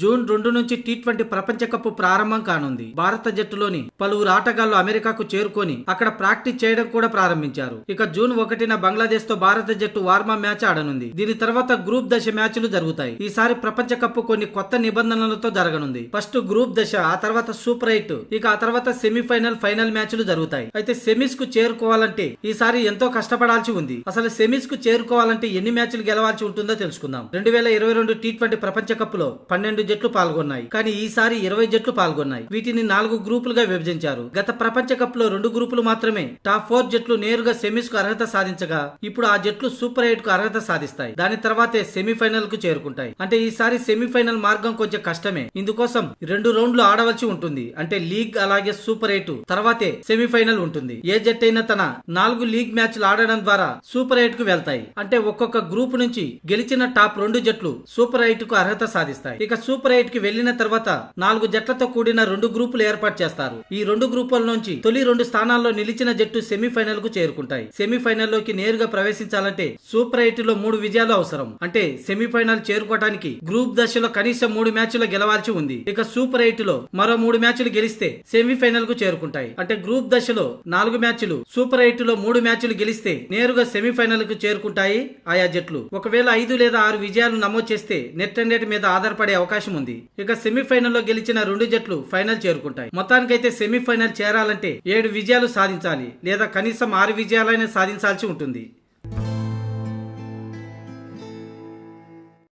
June రెండు నుంచి T twenty ప్రపంచ కప్ ప్రారంభం కానుంది. భారత జట్టులోని పలువురు ఆటగాళ్ళు అమెరికాకు చేరుకొని అక్కడ ప్రాక్టీస్ చేయడం కూడా ప్రారంభించారు. ఇక జూన్ ఒకటిన బంగ్లాదేశ్తో భారత జట్టు వార్మా మ్యాచ్ ఆడనుంది. దీని తర్వాత గ్రూప్ దశ మ్యాచ్లు జరుగుతాయి. ఈసారి ప్రపంచ కప్ కొన్ని కొత్త నిబంధనలతో జరగనుంది. ఫస్ట్ గ్రూప్ దశ ఆ తర్వాత సూపర్ ఎయిట్ ఇక ఆ తర్వాత సెమీఫైనల్ ఫైనల్ మ్యాచ్లు జరుగుతాయి. అయితే సెమీస్కు చేరుకోవాలంటే ఈసారి ఎంతో కష్టపడాల్సి ఉంది. అసలు సెమీస్కు చేరుకోవాలంటే ఎన్ని మ్యాచ్లు గెలవాల్సి ఉంటుందో తెలుసుకుందాం. రెండు వేల ఇరవై రెండు టీ ట్వంటీ ప్రపంచ కప్లో పన్నెండు జట్లు పాల్గొన్నాయి. కానీ ఈసారి ఇరవై జట్లు పాల్గొన్నాయి. వీటిని నాలుగు గ్రూపులుగా విభజించారు. గత ప్రపంచ కప్లో రెండు గ్రూపులు మాత్రమే టాప్ ఫోర్ జట్లు నేరుగా సెమీస్కు అర్హత సాధించగా ఇప్పుడు ఆ జట్లు సూపర్ ఎయిట్కు అర్హత సాధిస్తాయి. దాని తర్వాతే సెమీఫైనల్కు చేరుకుంటాయి. అంటే ఈసారి సెమీఫైనల్ మార్గం కొంచెం కష్టమే. ఇందుకోసం రెండు రౌండ్లు ఆడవలసి ఉంటుంది. అంటే లీగ్ అలాగే సూపర్ ఎయిట్ తర్వాతే సెమీఫైనల్ ఉంటుంది. ఏ జట్టు అయినా తన నాలుగు లీగ్ మ్యాచ్లు ఆడడం ద్వారా సూపర్ ఎయిట్కు వెళ్తాయి. అంటే ఒక్కొక్క గ్రూప్ నుంచి గెలిచిన టాప్ రెండు జట్లు సూపర్ ఎయిట్కు అర్హత సాధిస్తాయి. ఇక సూపర్ ఎయిట్కి వెళ్ళిన తర్వాత నాలుగు జట్లతో కూడిన రెండు గ్రూపులు ఏర్పాటు చేస్తారు. ఈ రెండు గ్రూపుల నుంచి తొలి రెండు స్థానాల్లో నిలిచిన జట్టు సెమీఫైనల్కు చేరుకుంటాయి. సెమీఫైనల్లోకి నేరుగా ప్రవేశించాలంటే సూపర్ ఎయిట్లో మూడు విజయాలు అవసరం. అంటే సెమీఫైనల్ చేరుకోవడానికి గ్రూప్ దశలో కనీసం మూడు మ్యాచ్లు గెలవాల్సి ఉంది. ఇక సూపర్ ఎయిట్లో మరో మూడు మ్యాచ్లు గెలిస్తే సెమీఫైనల్కు చేరుకుంటాయి. అంటే గ్రూప్ దశలో నాలుగు మ్యాచ్లు సూపర్ ఎయిట్లో మూడు మ్యాచ్లు గెలిస్తే నేరుగా సెమీఫైనల్కు చేరుకుంటాయి ఆయా జట్లు. ఒకవేళ ఐదు లేదా ఆరు విజయాలు నమోదు చేస్తే నెట్ అండ్ మీద ఆధారపడే అవకాశం అవకాశం ఉంది. ఇక సెమీఫైనల్లో గెలిచిన రెండు జట్లు ఫైనల్ చేరుకుంటాయి. మొత్తానికైతే సెమీఫైనల్ చేరాలంటే ఏడు విజయాలు సాధించాలి లేదా కనీసం ఆరు విజయాలైనా సాధించాల్సి ఉంటుంది.